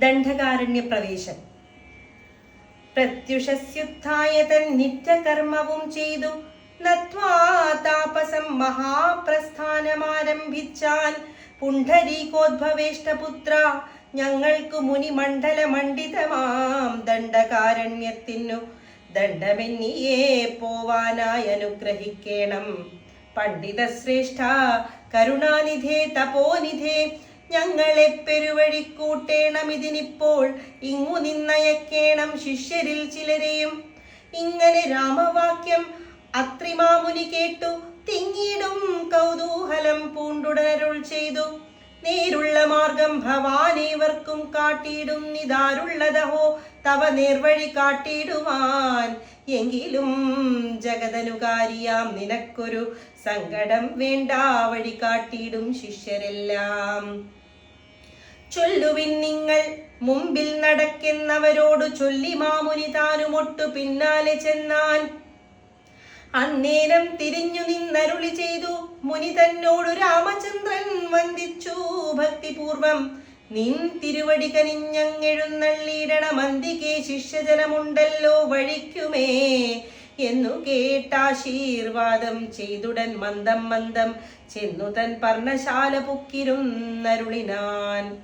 ദണ്ഡകാരണ്യ പ്രവേശം പ്രത്യുഷസ്യുദ്ധായ തൻ നിത്യകർമ്മവും ചെയ്തു. താപസം മഹാപ്രസ്ഥാനമാരംഭിച്ചാൽ. പുണ്ഡരീകോദ്ഭവേഷ്ടപുത്ര ഞങ്ങൾക്കു മുനിമണ്ഡല മണ്ഡിതമാം ദണ്ഡകാരണ്യത്തിനു ദണ്ഡമെന്നിയേ പോവാനായി അനുഗ്രഹിക്കേണം. പണ്ഡിതശ്രേഷ്ഠ കരുണാനിധേ തപോനിധേ ഞങ്ങളെ പെരുവഴി കൂട്ടേണം ഇതിനിപ്പോൾ. ഇങ്ങു നിന്നയക്കേണം ശിഷ്യരിൽ ചിലരെയും. ഇങ്ങനെ രാമവാക്യം അത്രിമാമുനി കേട്ടു. തിങ്ങിടും കൗതൂഹലം പൂണ്ടുടരുൾ ചെയ്തു. നേരുള്ള മാർഗം ഭവാനേവർക്കും കാട്ടിയിടും. നിതാരുള്ളതഹോ തവ നേർവഴി കാട്ടിയിടുവാൻ എങ്കിലും ജഗതനുകാരിയാം. നിനക്കൊരു സങ്കടം വേണ്ട വഴി കാട്ടിയിടും ശിഷ്യരെല്ലാം. ചൊല്ലുവിൻ നിങ്ങൾ മുമ്പിൽ നടക്കുന്നവരോട് ചൊല്ലി മാമുനി താനുമൊട്ടു പിന്നാലെ ചെന്നാൻ. അന്നേരം തിരിഞ്ഞു നിന്നരുളി ചെയ്തു മുനി തന്നോടു രാമചന്ദ്രൻ വന്ദിച്ചു. ഭക്തിപൂർവം നിൻ തിരുവടി കനിഞ്ഞെഴുന്നള്ളിയിടണമന്തികെ ശിഷ്യജനമുണ്ടല്ലോ വഴിക്കുമേ എന്നു കേട്ടാശീർവാദം ചെയ്തുടൻ മന്ദം മന്ദം ചെന്നു തൻ പർണശാല പുക്കിരുന്നരുളിനാൻ.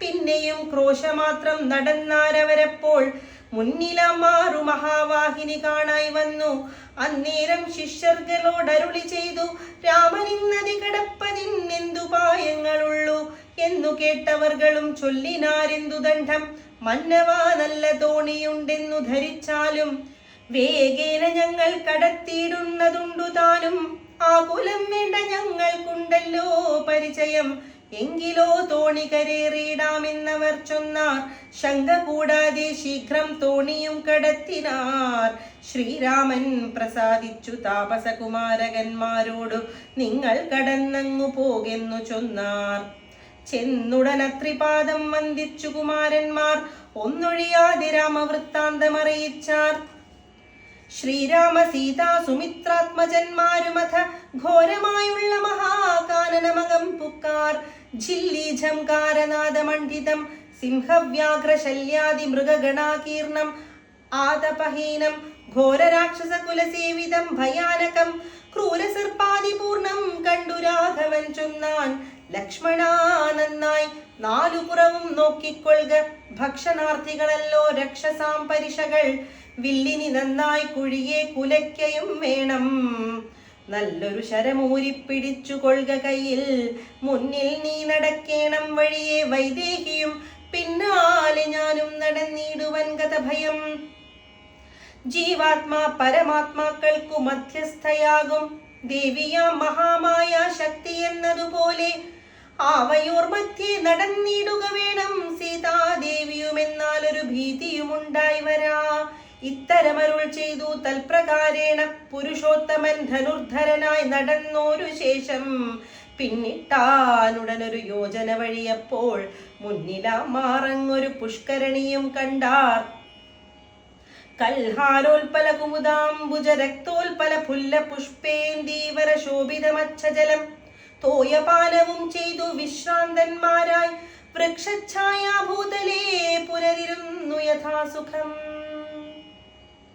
പിന്നെയും ക്രോശമാത്രം നടന്നാരവരപ്പോൾ മുന്നിലമാറു മഹാവാഹിനി കാണായി വന്നു. അന്നേരം ശിഷ്യർകളോടരുളി ചെയ്തു രാമനിന്നതി പായങ്ങളുള്ളൂ എന്നു കേട്ടവർകളും ചൊല്ലിനാരെന്തു ദണ്ഡം? മന്നവാ നല്ല തോണിയുണ്ടെന്നു ധരിച്ചാലും വേഗേന ഞങ്ങൾ കടത്തിയിടുന്നതുണ്ടു താനും. ആകുലം വേണ്ട ഞങ്ങൾക്കുണ്ടല്ലോ പരിചയം. എങ്കിലോ തോണി കരേറിയിടാമെന്നവർ ചൊന്നാർ. ശങ്ക കൂടാതെ ശീഘ്രം തോണിയും കടത്തിനാർ. ശ്രീരാമൻ പ്രസാദിച്ചു താപസകുമാരകന്മാരോടു നിങ്ങൾ കടന്നങ്ങു പോകെന്നു ചൊന്നാർ. ചെന്നുടനത്രിപാദം വന്ദിച്ചു കുമാരന്മാർ ഒന്നൊഴിയാതെ രാമവൃത്താന്തമറിയിച്ചാർ ശ്രീരാമ സീതാ സുമിത്രാത്മജന്മാരുമഥ ഘോരമായുള്ള മഹാകാനനമകം പുക്കാർ. ജില്ലി ഝംകാരനാദമണ്ഡിതം സിംഹവ്യാഘ്രശല്യാദി മൃഗഗണാകീർണം ആതപഹീനം ഘോരരാക്ഷസകുലസേവിതം ഭയാനകം ക്രൂരസർപ്പാദിപൂർണ രാഘവൻ ചൊന്നാൻ ലക്ഷ്മണാ നന്നായി. നാലു പുറവും നോക്കിക്കൊള്ളുക. ഭക്ഷണാർത്ഥികളല്ലോ രക്ഷസാം പരിശകൾ വില്ലിനി നന്നായി കുഴിയെ കുലയ്ക്കയും വേണം. നല്ലൊരു ശരമൂരിപ്പിടിച്ചു കൊള്ളുക കയ്യിൽ. മുന്നിൽ നീ നടക്കേണം വഴിയെ വൈദേഹിയും. പിന്നാലെ ഞാനും നടന്നിടുവൻ കഥ ഭയം ജീവാത്മാ പരമാത്മാക്കൾക്കു മധ്യസ്ഥയാകും. ദേവിയാം മഹാമായ ശക്തി എന്നതുപോലെ ആവയോർ മധ്യേ നടന്നിടുക വേണം. സീതാദേവിയുമെന്നാൽ ഒരു ഭീതിയുമുണ്ടായി വരാ. ഇത്തരമരുൾ ചെയ്തു തൽപ്രകാരേണ പുരുഷോത്തമൻ ധനുർധരനായി നടന്നോരു ശേഷം പിന്നിട്ടാനുടനൊരു യോജന വഴിയപ്പോൾ മുന്നിലാ മാറങ്ങൊരു പുഷ്കരണിയും കണ്ടാർ. കൽഹാരോൽപല കുമുദാംബുജ രക്തോൽപല പുല്ല പുഷ്പേന്ദീവര ശോഭിതമച്ഛജലം തോയപാനവും ചെയ്തു വിശ്രാന്തന്മാരായി വൃക്ഷഛായാഭൂതലേ പുനരിരുന്നു യഥാസുഖം.